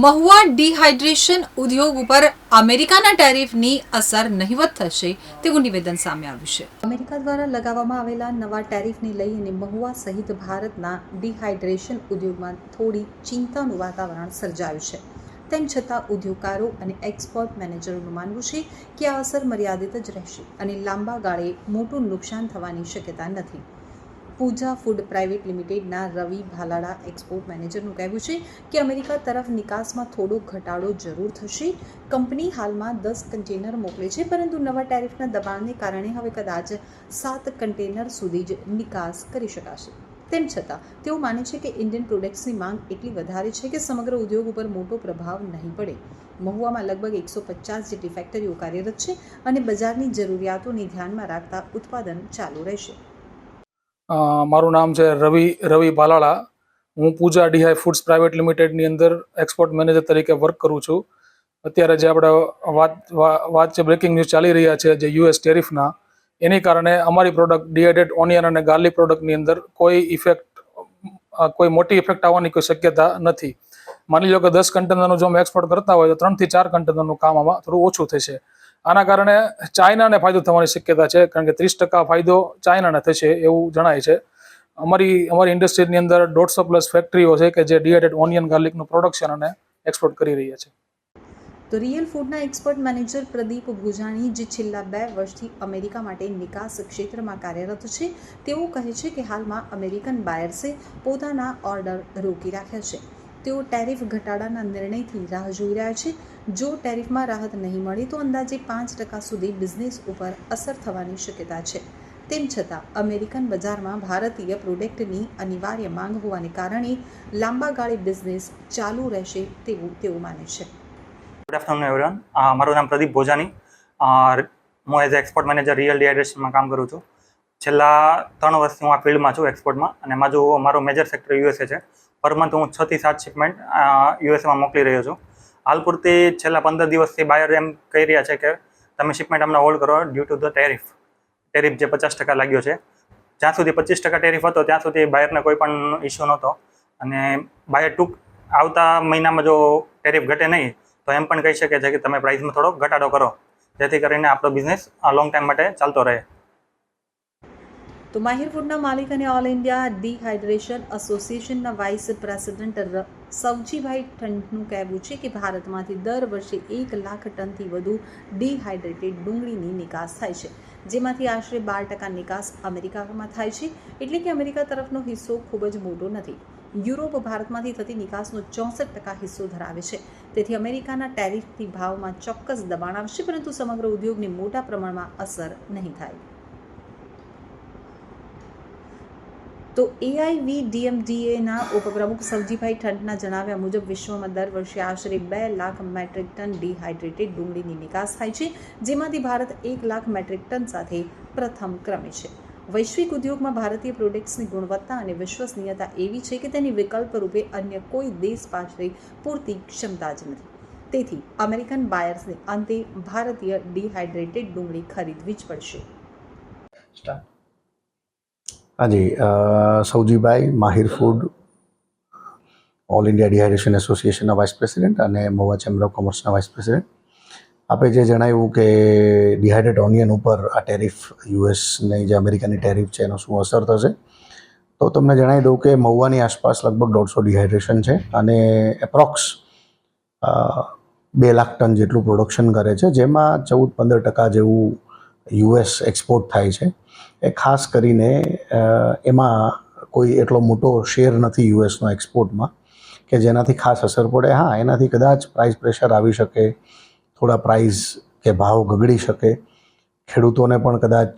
Mahuva dehydration ઉદ્યોગ ઉપર અમેરિકાના ટેરિફની અસર નહિવત થશે તેવું નિવેદન સામે આવ્યું છે. અમેરિકા દ્વારા લગાવવામાં આવેલા નવા ટેરિફને લઈ અને મહુવા સહિત ભારતના ડિહાઇડ્રેશન ઉદ્યોગમાં થોડી ચિંતાનું વાતાવરણ સર્જાયું છે. તેમ છતાં ઉદ્યોગકારો અને એક્સપોર્ટ મેનેજરોનું માનવું છે કે આ અસર મર્યાદિત જ રહેશે અને લાંબા ગાળે મોટું નુકસાન થવાની શક્યતા નથી. પૂજા ફૂડ પ્રાઇવેટ લિમિટેડના રવિ ભાલાડા એક્સપોર્ટ મેનેજરનું કહેવું છે કે અમેરિકા તરફ નિકાસમાં થોડો ઘટાડો જરૂર થશે. કંપની હાલમાં દસ કન્ટેનર મોકલે છે, પરંતુ નવા ટેરિફના દબાણને કારણે હવે કદાચ સાત કન્ટેનર સુધી જ નિકાસ કરી શકાશે. તેમ છતાં, તેઓ માને છે કે ઇન્ડિયન પ્રોડક્ટ્સની માંગ એટલી વધારે છે કે સમગ્ર ઉદ્યોગ ઉપર મોટો પ્રભાવ નહીં પડે. મહુવામાં લગભગ એકસો પચાસ જેટલી ફેક્ટરીઓ કાર્યરત છે અને બજારની જરૂરિયાતોને ધ્યાનમાં રાખતા ઉત્પાદન ચાલુ રહેશે. મારું નામ છે રવિ રવિ ભાલાળા હું પૂજા ડીહાઈ ફૂડ્સ પ્રાઇવેટ લિમિટેડની અંદર એક્સપોર્ટ મેનેજર તરીકે વર્ક કરું છું. અત્યારે જે આપણે વાત વાત છે, બ્રેકિંગ ન્યૂઝ ચાલી રહ્યા છે જે યુએસ ટેરિફના, એની કારણે અમારી પ્રોડક્ટ ડીએડેડ ઓનિયન અને ગાર્લિક પ્રોડક્ટની અંદર કોઈ ઇફેક્ટ કોઈ મોટી ઇફેક્ટ આવવાની કોઈ શક્યતા નથી. માની લો કે દસ કન્ટેનરનું જો અમે એક્સપોર્ટ કરતા હોય તો ત્રણથી ચાર કન્ટેનરનું કામ આમાં થોડું ઓછું થશે. આના કારણે ચાઇનાને ફાયદો થવાની શક્યતા છે, કારણ કે ત્રીસ ટકા ફાયદો ચાઇનાને થશે એવું જણાય છે. અમારી અમારી ઇન્ડસ્ટ્રીની અંદર દોઢસો પ્લસ ફેક્ટરીઓ છે કે જે ડીએડેડ ઓનિયન ગાર્લિકનું પ્રોડક્શન અને એક્સપોર્ટ કરી રહ્યા છે. તો રિયલ ફૂડના એક્સપર્ટ મેનેજર પ્રદીપ ભુજાણી જે છેલ્લા બે વર્ષથી અમેરિકા માટે નિકાસ ક્ષેત્રમાં કાર્યરત છે, તેઓ કહે છે કે હાલમાં અમેરિકન બાયર્સે પોતાના ઓર્ડર રોકી રાખ્યા છે. તેઓ ટેરિફ ઘટાડાના નિર્ણયથી રાહ જોઈ રહ્યા છે. જો ટેરિફમાં રાહત નહીં મળે, તો અંદાજે પાંચ ટકા સુધી બિઝનેસ ઉપર અસર થવાની શક્યતા છે. તેમ છતાં, અમેરિકન બજારમાં ભારતીય પ્રોડક્ટની અનિવાર્ય માંગ હોવાને કારણે લાંબા ગાળે બિઝનેસ ચાલુ રહેશે તેવું તેઓ માને છે. ગુડ આફ્ટરનૂન એવરીવન મારું નામ પ્રદીપ ભોજાની. હું એઝ એક્સપોર્ટ મેનેજર રિયલ ડિહાઇડ્રેશનમાં કામ કરું છું. છેલ્લા ત્રણ વર્ષથી હું આ ફિલ્ડમાં છું એક્સપોર્ટમાં અને મારું મારો મેજર સેક્ટર યુએસએ છે પર મંથ હું છ થી સાત શિપમેન્ટ યુએસએમાં મોકલી રહ્યો છું. હાલ પૂરતી છેલ્લા પંદર દિવસથી બાયર એમ કહી રહ્યા છે કે તમે શિપમેન્ટ અમને હોલ્ડ કરો due to the tariff tariff જે પચાસ ટકા લાગ્યો છે. જ્યાં સુધી પચીસ ટકા ટેરિફ હતો, ત્યાં સુધી બાયરને કોઈ પણ ઇસ્યુ નહોતો. અને બાયર ટૂંક આવતા મહિનામાં જો ટેરિફ ઘટે નહીં, તો એમ પણ કહી શકે છે કે તમે પ્રાઇસમાં થોડો ઘટાડો કરો. જેથી કરીને આપણો બિઝનેસ લોંગ ટાઈમ માટે ચાલતો રહે. તો માહિર ફૂડના માલિક અને ઓલ ઇન્ડિયા ડિહાઇડ્રેશન એસોસિએશનના વાઇસ પ્રેસિડેન્ટ સવજીભાઈ ઠંડનું કહેવું છે કે ભારતમાંથી દર વર્ષે એક લાખ ટનથી વધુ ડિહાઇડ્રેટેડ ડુંગળીની નિકાસ થાય છે, જેમાંથી આશરે બાર ટકા નિકાસ અમેરિકામાં થાય છે, એટલે કે અમેરિકા તરફનો હિસ્સો ખૂબ જ મોટો નથી. યુરોપ ભારતમાંથી થતી નિકાસનો ચોસઠ ટકા હિસ્સો ધરાવે છે. તેથી અમેરિકાના ટેરિફથી ભાવમાં ચોક્કસ દબાણ આવશે, પરંતુ સમગ્ર ઉદ્યોગને મોટા પ્રમાણમાં અસર નહીં થાય. તો એઆઈવી ડીએમડીએના ઉપપ્રમુખ સવજીભાઈ ઠંડના જણાવ્યા મુજબ વિશ્વમાં દર વર્ષે આશરે બે લાખ મેટ્રિક ટન ડિહાઇડ્રેટેડ ડુંગળીની નિકાસ થાય છે, જેમાંથી ભારત એક લાખ મેટ્રિક ટન સાથે પ્રથમ ક્રમે છે. વૈશ્વિક ઉદ્યોગમાં ભારતીય પ્રોડક્ટ્સની ગુણવત્તા અને વિશ્વસનીયતા એવી છે કે તેની વિકલ્પ રૂપે અન્ય કોઈ દેશ પાસે પૂરતી ક્ષમતા જ નથી. તેથી અમેરિકન બાયર્સને અંતે ભારતીય ડિહાઇડ્રેટેડ ડુંગળી ખરીદવી જ પડશે. હાજી Saujibhai Mahir food all India dehydration એસોસિએશનના વાઇસ પ્રેસિડેન્ટ અને મહુવા ચેમ્બર ઓફ કોમર્સના વાઇસ પ્રેસિડેન્ટ આપે જે જણાવ્યું કે ડિહાઇડ્રેટ ઓનિયન ઉપર આ ટેરિફ યુએસની જે અમેરિકાની ટેરિફ છે એનો શું અસર થશે? તો તમને જણાવી દઉં કે મહુવાની આસપાસ લગભગ દોઢસો ડિહાઇડ્રેશન છે અને એપ્રોક્સ બે લાખ ટન જેટલું પ્રોડક્શન કરે છે, જેમાં ચૌદ પંદર ટકા જેવું યુએસ એક્સપોર્ટ થાય છે. એ ખાસ કરીને એમાં કોઈ એટલો મોટો શેર નથી યુએસનો એક્સપોર્ટમાં કે જેનાથી ખાસ અસર પડે. હા, એનાથી કદાચ પ્રાઇસ પ્રેશર આવી શકે, થોડા પ્રાઇસ કે ભાવ ગગડી શકે. ખેડૂતોને પણ કદાચ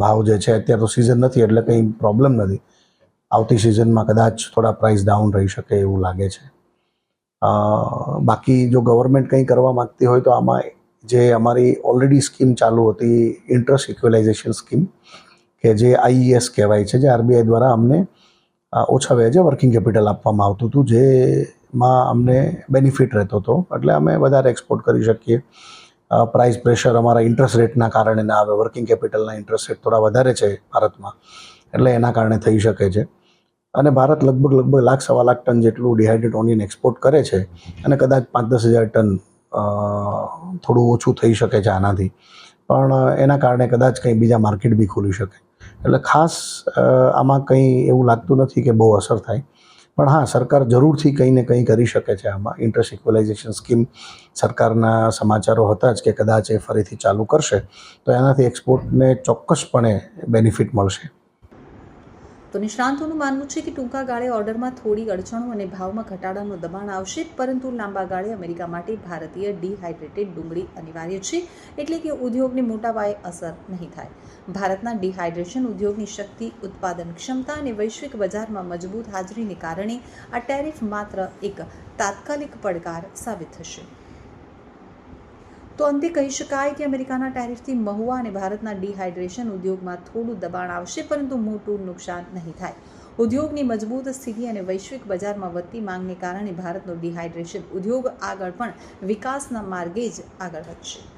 ભાવ જે છે અત્યારે તો સિઝન નથી એટલે કંઈ પ્રોબ્લેમ નથી. આવતી સિઝનમાં કદાચ થોડા પ્રાઇસ ડાઉન રહી શકે એવું લાગે છે. બાકી જો ગવર્મેન્ટ કંઈ કરવા માગતી હોય તો આમાં જે અમારી ઓલરેડી સ્કીમ ચાલુ હતી ઇન્ટરેસ્ટ ઇક્વલાઇઝેશન સ્કીમ કે જે આઈઈએસ કહેવાય છે, જે આરબીઆઈ દ્વારા અમને ઓછા વ્યાજે વર્કિંગ કેપિટલ આપવામાં આવતું હતું, જેમાં અમને બેનિફિટ રહેતો હતો. એટલે અમે વધારે એક્સપોર્ટ કરી શકીએ. પ્રાઇસ પ્રેશર અમારા ઇન્ટરેસ્ટ રેટના કારણે ના આવે વર્કિંગ કેપિટલના ઇન્ટરેસ્ટ રેટ થોડા વધારે છે ભારતમાં. એટલે એના કારણે થઈ શકે છે. અને ભારત લગભગ લગભગ લાખ, સવા લાખ ટન જેટલું ડિહાઇડ્રેટ ઓનિયન એક્સપોર્ટ કરે છે અને કદાચ પાંચ દસ હજાર ટન થોડું ઓછું થઈ શકે છે આનાથી. પણ એના કારણે કદાચ કંઈ બીજા માર્કેટ બી ખોલી શકે. એટલે ખાસ આમાં કંઈ એવું લાગતું નથી કે બહુ અસર થાય. પણ હા, સરકાર જરૂરથી કંઈ ને કંઈ કરી શકે છે આમાં. ઇન્ટરેસ્ટ ઇક્વલાઇઝેશન સ્કીમ સરકારના સમાચારો હતા જ કે કદાચ એ ફરીથી ચાલુ કરશે, તો એનાથી એક્સપોર્ટને ચોક્કસપણે બેનિફિટ મળશે. તો નિષ્ણાંતોનું માનવું છે કે ટૂંકા ગાળે ઓર્ડરમાં થોડી અડચણો અને ભાવમાં ઘટાડાનું દબાણ આવશે, પરંતુ લાંબા ગાળે અમેરિકા માટે ભારતીય ડિહાઇડ્રેટેડ ડુંગળી અનિવાર્ય છે, એટલે કે ઉદ્યોગને મોટા પાયે અસર નહીં થાય. ભારતના ડિહાઇડ્રેશન ઉદ્યોગની શક્તિ, ઉત્પાદન ક્ષમતા અને વૈશ્વિક બજારમાં મજબૂત હાજરીને કારણે આ ટેરિફ માત્ર એક તાત્કાલિક પડકાર સાબિત થશે. તો અંતે કહી શકાય કે અમેરિકાના ટેરિફથી મહુવા અને ભારતના ડિહાઇડ્રેશન ઉદ્યોગમાં થોડું દબાણ આવશે, પરંતુ મોટું નુકસાન નહીં થાય. ઉદ્યોગની મજબૂત સ્થિતિ અને વૈશ્વિક બજારમાં વધતી માંગને કારણે ભારતનો ડિહાઇડ્રેશન ઉદ્યોગ આગળ પણ વિકાસના માર્ગે જ આગળ વધશે.